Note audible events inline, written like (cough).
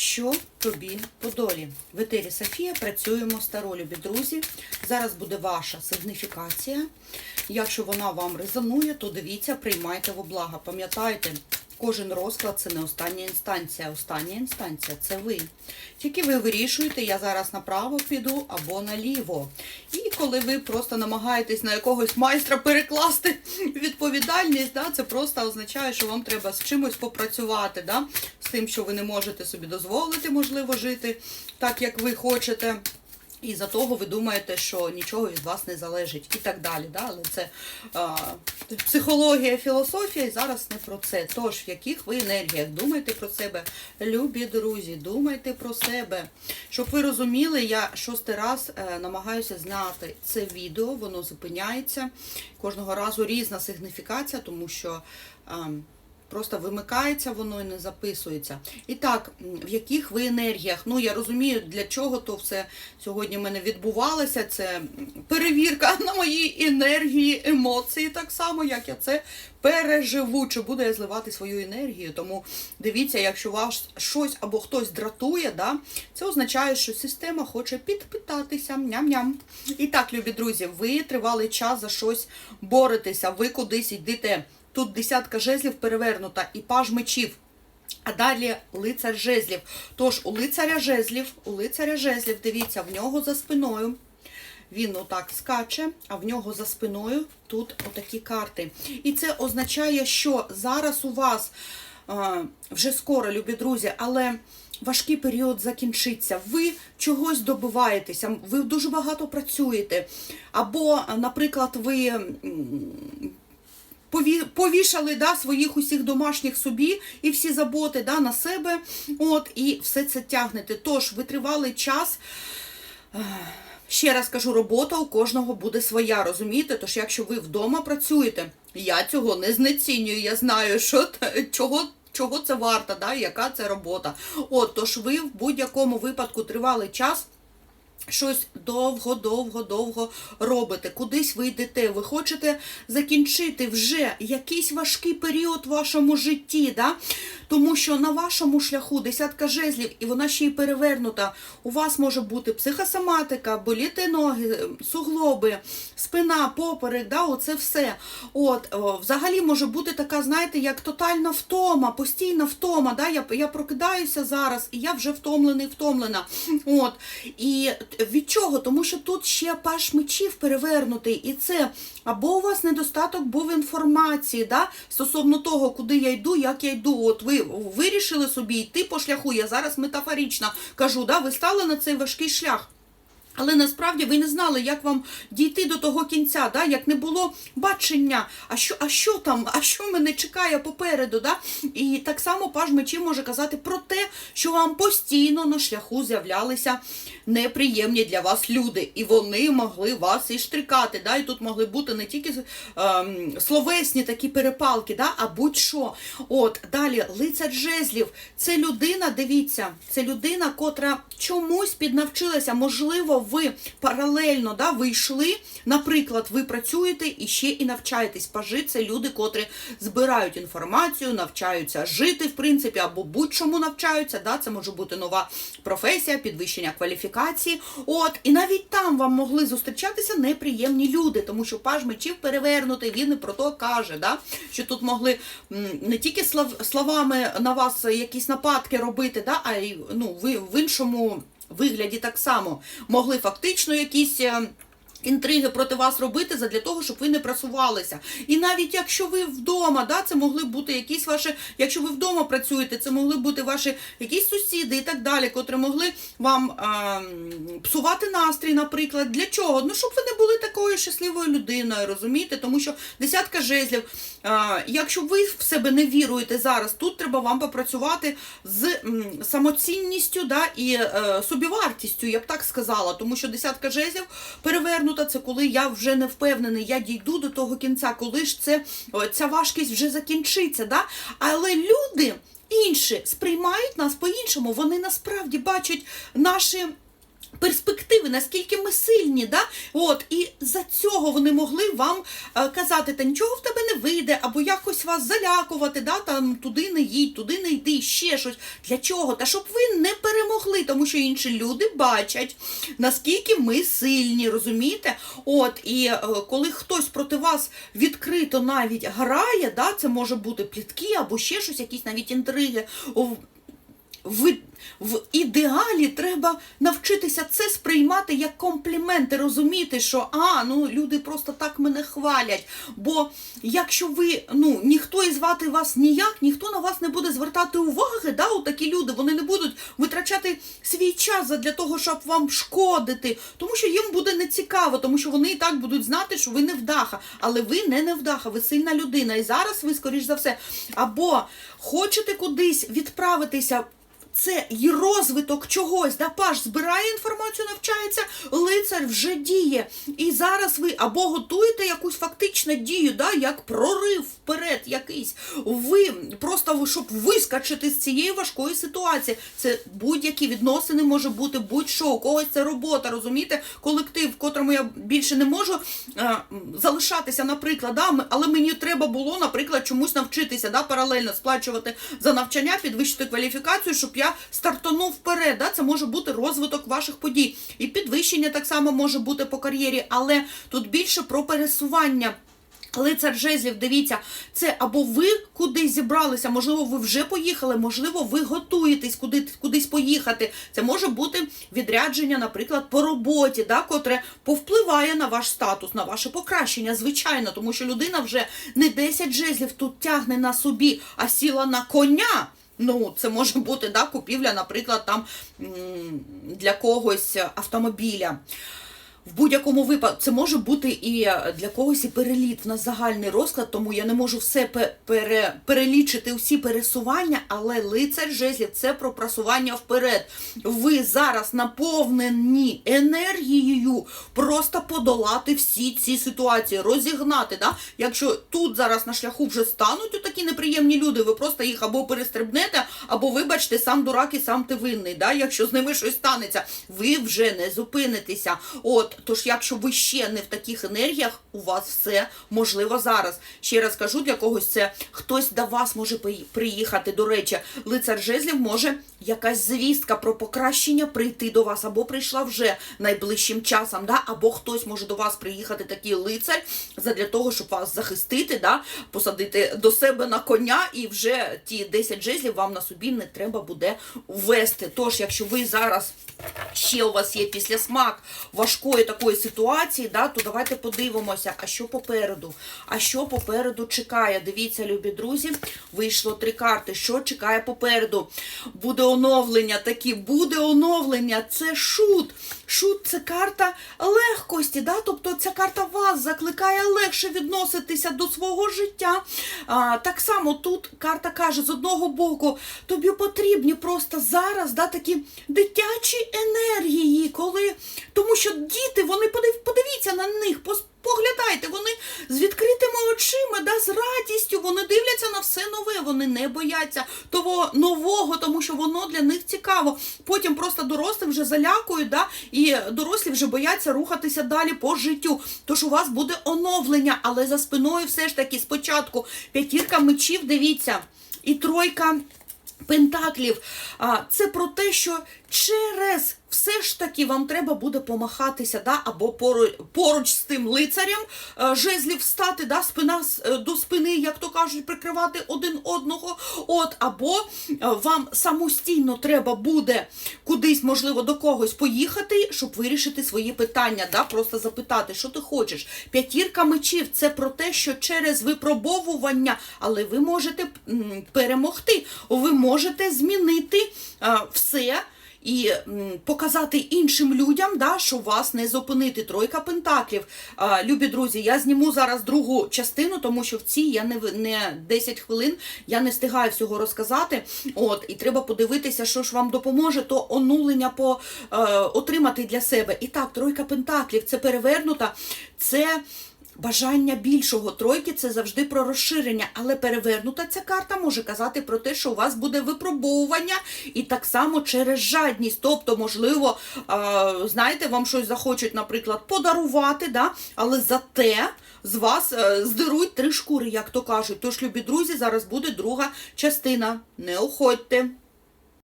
Що тобі по долі? В етері Софія працюємо старолюбі друзі. Зараз буде ваша сигніфікація. Якщо вона вам резонує, то дивіться, приймайте во благо. Пам'ятайте, кожен розклад це не остання інстанція. Остання інстанція це ви. Тільки ви вирішуєте, я зараз направо піду або наліво. І коли ви просто намагаєтесь на якогось майстра перекласти (laughs) відповідальність, да, це просто означає, що вам треба з чимось попрацювати, да, з тим, що ви не можете собі дозволити, можливо, жити так, як ви хочете. І за того ви думаєте, що нічого від вас не залежить і так далі. Да? Але це а, психологія, філософія, і зараз не про це. Тож, в яких ви енергіях думайте про себе, любі друзі, думайте про себе. Щоб ви розуміли, я шостий раз е, намагаюся зняти це відео, воно зупиняється. Кожного разу різна сигніфікація, тому що. ем, Просто вимикається воно і не записується. І так, в яких ви енергіях? Ну, я розумію, для чого то все сьогодні в мене відбувалося. Це перевірка (laughs) на мої енергії, емоції, так само, як я це переживу. Чи буду я зливати свою енергію? Тому дивіться, якщо вас щось або хтось дратує, да, це означає, що система хоче підпитатися. Ням-ням. І так, любі друзі, ви тривалий час за щось боретеся, ви кудись йдете. Тут десятка жезлів перевернута і паж мечів. А далі лицар жезлів. Тож у лицаря жезлів, у лицаря жезлів, дивіться, в нього за спиною. Він отак скаче, а в нього за спиною тут отакі карти. І це означає, що зараз у вас е, вже скоро, любі друзі, але важкий період закінчиться. Ви чогось добиваєтеся, ви дуже багато працюєте. Або, наприклад, ви. Повішали да, своїх усіх домашніх собі і всі заботи да, на себе. От, і все це тягнете. Тож витривалий час. Ще раз кажу, робота у кожного буде своя, розумієте? Тож, якщо ви вдома працюєте, я цього не знецінюю, я знаю, що чого. Чого це варто, да, яка це робота. От, тож ви в будь-якому випадку тривалий час щось довго-довго-довго робите, кудись ви йдете, ви хочете закінчити вже якийсь важкий період в вашому житті, да? тому що на вашому шляху десятка жезлів, і вона ще й перевернута. У вас може бути психосоматика, боліти ноги, суглоби, спина, поперек, да? оце все. От, взагалі може бути така, знаєте, як тотальна втома, постійна втома. Да? Я, я прокидаюся зараз, і я вже втомлений, втомлена. От. І від чого? Тому що тут ще паш мечів перевернутий, і це або у вас недостаток був інформації, да? стосовно того, куди я йду, як я йду. От ви вирішили собі йти по шляху. Я зараз метафорично кажу, да? ви стали на цей важкий шлях. Але насправді ви не знали, як вам дійти до того кінця, да? як не було бачення, а що, а що там, а що мене чекає попереду. Да? І так само паж мечів може казати про те, що вам постійно на шляху з'являлися неприємні для вас люди, і вони могли вас і штрикати. Да? І тут могли бути не тільки ем, словесні такі перепалки, да? а будь-що. От далі, лицар жезлів, це людина, дивіться, це людина, котра чомусь піднавчилася, можливо, ви паралельно да, ви наприклад, ви працюєте і ще і навчаєтесь. Пажи це люди, котрі збирають інформацію, навчаються жити, в принципі, або будь-чому навчаються. Да, Це може бути нова професія, підвищення кваліфікації. От, і навіть там вам могли зустрічатися неприємні люди, тому що паж мечів перевернутий, він і про то каже, да, що тут могли не тільки словами на вас якісь нападки робити, да, а й ну, ви в іншому вигляді так само могли фактично якісь. Інтриги проти вас робити задля того, щоб ви не просувалися. І навіть якщо ви вдома, да, це могли бути якісь ваші, якщо ви вдома працюєте, це могли бути ваші якісь сусіди і так далі, котрі могли вам ем, псувати настрій, наприклад. Для чого? Ну, щоб ви не були такою щасливою людиною, розумієте? Тому що десятка жезлів, е, якщо ви в себе не віруєте зараз, тут треба вам попрацювати з самоцінністю да, і е, собівартістю, я б так сказала, тому що десятка жезлів перевернута, це коли я вже не впевнений, я дійду до того кінця, коли ж це, ця важкість вже закінчиться. Да? Але люди інші сприймають нас по-іншому, вони насправді бачать наші перспективи, наскільки ми сильні, да? От, і за цього вони могли вам е, казати, та нічого в тебе не вийде, або якось вас залякувати, да? там туди не їдь, туди не йди, ще щось. Для чого? Та щоб ви не перемогли, тому що інші люди бачать, наскільки ми сильні, розумієте? От, і е, коли хтось проти вас відкрито навіть грає, да? це може бути плітки або ще щось, якісь навіть інтриги. в- в, ідеалі треба навчитися це сприймати як компліменти, розуміти, що а, ну люди просто так мене хвалять. Бо якщо ви, ну ніхто і звати вас ніяк, ніхто на вас не буде звертати уваги, да, такі люди, вони не будуть витрачати свій час для того, щоб вам шкодити, тому що їм буде нецікаво, тому що вони і так будуть знати, що ви невдаха, але ви не невдаха, ви сильна людина. І зараз ви, скоріш за все, або хочете кудись відправитися це і розвиток чогось. Да? Паш збирає інформацію, навчається, лицар вже діє. І зараз ви або готуєте якусь фактичну дію, да? як прорив вперед якийсь. Ви просто щоб вискочити з цієї важкої ситуації. Це будь-які відносини може бути, будь-що, у когось це робота, розумієте, колектив, в котрому я більше не можу е, залишатися, наприклад, да? але мені треба було, наприклад, чомусь навчитися, да? паралельно сплачувати за навчання, підвищити кваліфікацію, щоб я стартанув вперед. Да? Це може бути розвиток ваших подій. І підвищення так само може бути по кар'єрі, але тут більше про пересування. Лицар жезлів, дивіться, це або ви кудись зібралися, можливо, ви вже поїхали, можливо, ви готуєтесь куди, кудись поїхати. Це може бути відрядження, наприклад, по роботі, да, котре повпливає на ваш статус, на ваше покращення, звичайно, тому що людина вже не 10 жезлів тут тягне на собі, а сіла на коня. Ну, це може бути да, купівля, наприклад, там для когось автомобіля. В будь-якому випадку це може бути і е, для когось і переліт. В нас загальний розклад, тому я не можу все пере, перелічити усі пересування, але лицар жезлів це про просування вперед. Ви зараз наповнені енергією просто подолати всі ці ситуації, розігнати. Да? Якщо тут зараз на шляху вже стануть такі неприємні люди, ви просто їх або перестрибнете, або вибачте, сам дурак і сам ти винний. Да? Якщо з ними щось станеться, ви вже не зупинитеся. От, тож, якщо ви ще не в таких енергіях, у вас все можливо зараз. Ще раз кажу, для когось це хтось до вас може приїхати. До речі, лицар жезлів може якась звістка про покращення прийти до вас, або прийшла вже найближчим часом, да? або хтось може до вас приїхати такий лицар задля того, щоб вас захистити, да? посадити до себе на коня, і вже ті 10 жезлів вам на собі не треба буде ввести. Тож, якщо ви зараз ще у вас є післясмак важкої такої ситуації, да, то давайте подивимося, а що попереду. А що попереду чекає? Дивіться, любі друзі, вийшло три карти. Що чекає попереду? Буде оновлення такі, буде оновлення. Це шут. Шут це карта легкості. Да? Тобто ця карта вас закликає легше відноситися до свого життя. А, так само тут карта каже: з одного боку, тобі потрібні просто зараз да, такі дитячі енергії, коли тому що діти, вони подив, подивіться на них, поглядайте, вони з відкритими очима, да, з радістю, вони дивляться на все нове, вони не бояться того нового, тому що воно для них цікаво. Потім просто дорослі вже залякують, да, і дорослі вже бояться рухатися далі по життю. Тож у вас буде оновлення, але за спиною все ж таки спочатку п'ятірка мечів, дивіться, і тройка. Пентаклів, це про те, що через все ж таки вам треба буде помахатися, да, або поруч, поруч з тим лицарем е, жезлів стати, да, спина е, до спини, як то кажуть, прикривати один одного. От, або е, вам самостійно треба буде кудись, можливо, до когось поїхати, щоб вирішити свої питання, да, просто запитати, що ти хочеш. П'ятірка мечів це про те, що через випробовування, але ви можете перемогти, ви можете змінити все. І показати іншим людям, да, що вас не зупинити. Тройка пентаклів. А, любі друзі, я зніму зараз другу частину, тому що в цій я не, не 10 хвилин, я не встигаю всього розказати. От, і треба подивитися, що ж вам допоможе, то онулення по, е, отримати для себе. І так, тройка пентаклів це перевернута, це бажання більшого. Тройки це завжди про розширення, але перевернута ця карта може казати про те, що у вас буде випробовування, і так само через жадність. Тобто, можливо, знаєте, вам щось захочуть, наприклад, подарувати, да? але зате з вас е, здерують три шкури, як то кажуть. Тож, любі друзі, зараз буде друга частина. Не уходьте.